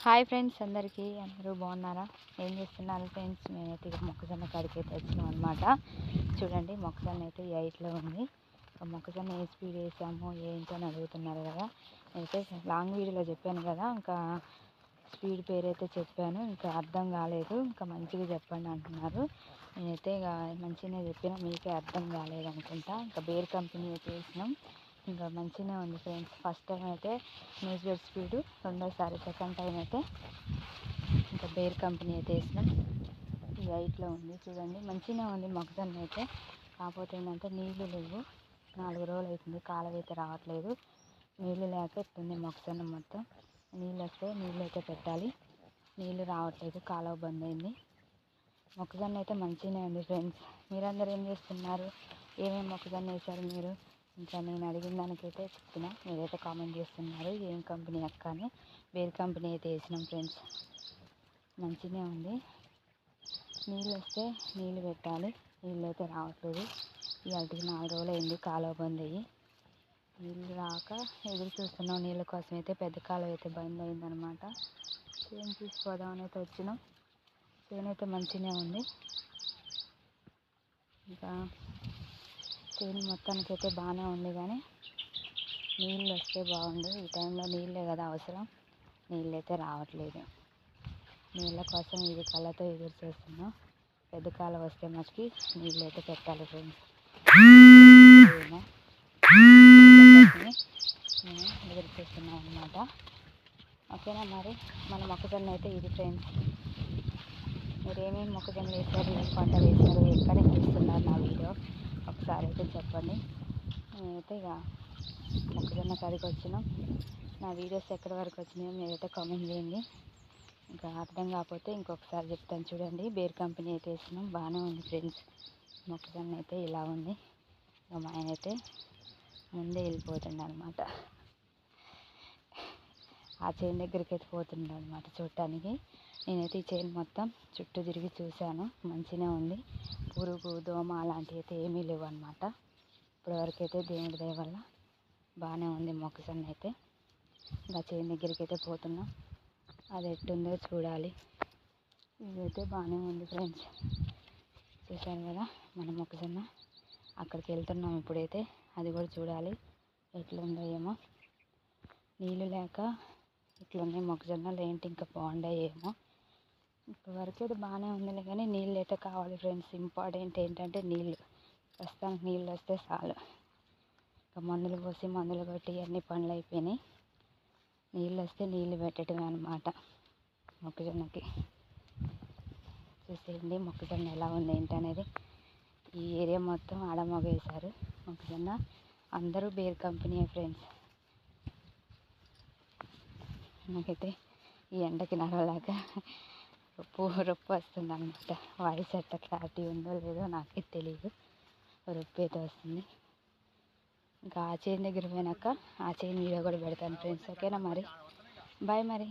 Hi friends అందరికీ. అందరూ బాగున్నారా? ఏం చేస్తున్నారు ఫ్రెండ్స్? నేనైతే ఇక మొక్కజొన్న కాడికి అయితే వచ్చినాం అనమాట చూడండి మొక్కజొన్న అయితే ఎయిట్లో ఉంది. మొక్కజొన్న ఏ స్పీడ్ వేసాము ఏంటి అని అడుగుతున్నారు కదా. అయితే లాంగ్ వీడియోలో చెప్పాను కదా ఇంకా స్పీడ్ పేరైతే చెప్పాను. ఇంకా అర్థం కాలేదు. ఇంకా మంచిగా చెప్పండి అంటున్నారు. నేనైతే ఇక మంచిగానే చెప్పిన మీకే అర్థం కాలేదు అనుకుంటా ఇంకా బేర్ కంపెనీ అయితే వేసినాం. ఇంకా మంచిగానే ఉంది ఫ్రెండ్స్. ఫస్ట్ టైం అయితే మేజర్ స్పీడ్ స్పీడు రెండోసారి సెకండ్ టైం అయితే ఇంకా బేర్ కంపెనీ అయితే వేసినాం. ఈ ఉంది చూడండి. మంచిగానే ఉంది మొక్కజొన్న అయితే. కాకపోతే ఏంటంటే నీళ్ళు లేవు. నాలుగు రోజులు అవుతుంది. కాలువ అయితే రావట్లేదు. నీళ్ళు లేక ఎట్టుంది మొక్కజొన్న మొత్తం. నీళ్ళు వస్తే నీళ్ళు అయితే పెట్టాలి. నీళ్ళు రావట్లేదు. కాలువ బంద్ అయింది. మొక్కజొన్న అయితే మంచిగానే ఉంది ఫ్రెండ్స్. మీరందరూ ఏం చేస్తున్నారు? ఏమేమి మొక్కజొన్న వేశారు మీరు? ఇంకా నేను అడిగిన దానికైతే చెప్పిన. మీరైతే కామెంట్ చేస్తున్నారు. ఏం కంపెనీ అక్క అని. వేరే కంపెనీ అయితే వేసినాం ఫ్రెండ్స్. మంచిగా ఉంది. నీళ్ళు వస్తే నీళ్ళు పెట్టాలి. నీళ్ళు అయితే రావట్లేదు. ఇవాళకి నాలుగు రోజులు అయింది. కాలువ బంద్ అయ్యి. నీళ్ళు రాక ఎదురు చూస్తున్నాం. నీళ్ళ కోసం అయితే పెద్ద కాలువ అయితే బంద్ అయిందనమాట చేను తీసుకోదామని అయితే వచ్చినాం. చేను అయితే మంచిగానే ఉంది. ఇంకా చేను మొత్తానికి అయితే బాగానే ఉంది కానీ నీళ్ళు వస్తే బాగుండు. ఈ టైంలో నీళ్ళే కదా అవసరం. నీళ్ళు అయితే రావట్లేదు. నీళ్ళ కోసం ఇది కళ్ళతో ఎదురు చేస్తున్నాం. పెద్ద కాలం వస్తే మనకి నీళ్ళు అయితే పెట్టాలి ఫ్రెండ్స్. మేము ఎదురు చేస్తున్నాం అనమాట ఓకేనా మరి? మన మొక్కజొన్న అయితే ఇది ఫ్రెండ్స్. మీరు ఏమేమి మొక్కజొన్న వేశారు? ఏం పంట వేశారు? ఎక్కడ చూస్తున్నారు నా వీడియో. చెప్పండి. నేనైతే ఇక మొక్కజొన్న కాడికి వచ్చినాం. నా వీడియోస్ ఎక్కడి వరకు వచ్చినాయో మీరైతే కామెంట్ చేయండి. ఇంకా అర్థం కాకపోతే ఇంకొకసారి చెప్తాను చూడండి. బేర్ కంపెనీ అయితే వేసినాం. బాగానే ఉంది ఫ్రెండ్స్ మొక్కజొన్న అయితే ఇలా ఉంది. ఇంకా మా ఆయన అయితే ముందే వెళ్ళిపోతుండ అనమాట ఆ చైన్ దగ్గరికి అయితే పోతుండ అనమాట చూడటానికి. నేనైతే ఈ చైన్ మొత్తం చుట్టూ తిరిగి చూశాను. మంచిగా ఉంది. పురుగు దోమ అలాంటివి అయితే ఏమీ లేవు అనమాట ఇప్పటివరకైతే దేవుడి దయ వల్ల బాగానే ఉంది మొక్కజొన్న అయితే. ఇంకా చేను దగ్గరికి అయితే పోతున్నాం. అది ఎట్టుందో చూడాలి. ఇదైతే బాగానే ఉంది ఫ్రెండ్స్. చూశారు కదా మన మొక్కజొన్న అక్కడికి వెళ్తున్నాం ఇప్పుడైతే. అది కూడా చూడాలి. ఎట్లుందో ఏమో. నీళ్ళు లేక ఇట్లున్నాయి మొక్కజొన్నలు ఏంటి ఇంకా బాగుండేమో ఇప్పటివరకు అయితే బాగానే ఉందిలే కానీ నీళ్ళు అయితే కావాలి ఫ్రెండ్స్. ఇంపార్టెంట్ ఏంటంటే నీళ్ళు. ప్రస్తుతానికి నీళ్ళు వస్తే చాలు. ఇంకా మందులు పోసి మందులు కొట్టి అన్ని పనులు అయిపోయినాయి. నీళ్ళు వస్తే నీళ్ళు పెట్టడమే అనమాట మొక్కజొన్నకి. చూసేయండి మొక్కజొన్న ఎలా ఉంది ఏంటనేది ఈ ఏరియా మొత్తం ఆడమగ వేశారు మొక్కజొన్న. అందరూ బేర్ కంపెనీ ఫ్రెండ్స్. నాకైతే ఈ ఎండకి నడవలేక రొప్పు రొప్పు వస్తుంది అనమాట వాయిస్ ఎట్లా క్లారిటీ ఉందో లేదో నాకే తెలియదు రొప్పి అయితే వస్తుంది ఇంకా ఆ చైన్ దగ్గర పోయినాక ఆ చైన్ వీడియో కూడా పెడతాను ఫ్రెండ్స్ ఓకేనా మరి? బాయ్ మరి.